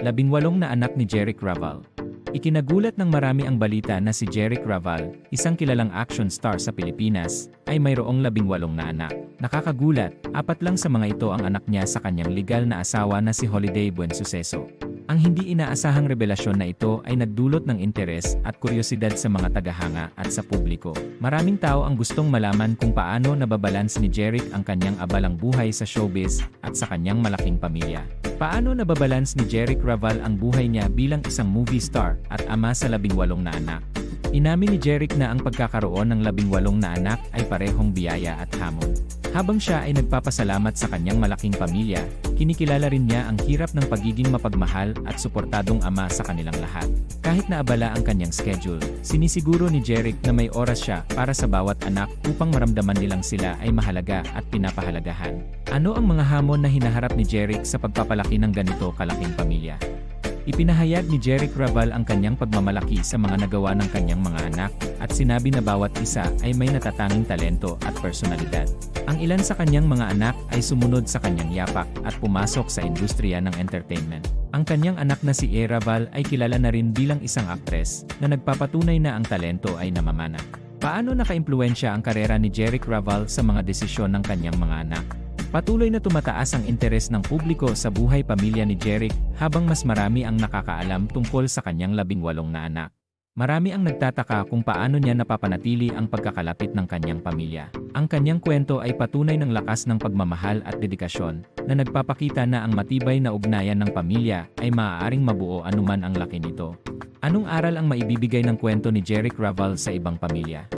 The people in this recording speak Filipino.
labing-walong na anak ni Jeric Raval. Ikinagulat ng marami ang balita na si Jeric Raval, isang kilalang action star sa Pilipinas, ay mayroong labing-walong na anak. Nakakagulat, apat lang sa mga ito ang anak niya sa kanyang legal na asawa na si Holiday Buensuceso. Ang hindi inaasahang revelasyon na ito ay nagdulot ng interes at kuryosidad sa mga tagahanga at sa publiko. Maraming tao ang gustong malaman kung paano nababalance ni Jeric ang kanyang abalang buhay sa showbiz at sa kanyang malaking pamilya. Paano nababalance ni Jeric Raval ang buhay niya bilang isang movie star at ama sa labing walong na anak? Inamin ni Jeric na ang pagkakaroon ng labing walong na anak ay parehong biyaya at hamon. Habang siya ay nagpapasalamat sa kanyang malaking pamilya, kinikilala rin niya ang hirap ng pagiging mapagmahal at suportadong ama sa kanilang lahat. Kahit na abala ang kanyang schedule, sinisiguro ni Jeric na may oras siya para sa bawat anak upang maramdaman nilang sila ay mahalaga at pinapahalagahan. Ano ang mga hamon na hinaharap ni Jeric sa pagpapalaki ng ganito kalaking pamilya? Ipinahayag ni Jeric Raval ang kanyang pagmamalaki sa mga nagawa ng kanyang mga anak at sinabi na bawat isa ay may natatanging talento at personalidad. Ang ilan sa kanyang mga anak ay sumunod sa kanyang yapak at pumasok sa industriya ng entertainment. Ang kanyang anak na si E. Raval ay kilala na rin bilang isang aktres na nagpapatunay na ang talento ay namamana. Paano nakaimpluensya ang karera ni Jeric Raval sa mga desisyon ng kanyang mga anak? Patuloy na tumataas ang interes ng publiko sa buhay pamilya ni Jeric habang mas marami ang nakakaalam tungkol sa kanyang labing walong na anak. Marami ang nagtataka kung paano niya napapanatili ang pagkakalapit ng kanyang pamilya. Ang kanyang kwento ay patunay ng lakas ng pagmamahal at dedikasyon na nagpapakita na ang matibay na ugnayan ng pamilya ay maaaring mabuo anuman ang laki nito. Anong aral ang maibibigay ng kwento ni Jeric Raval sa ibang pamilya?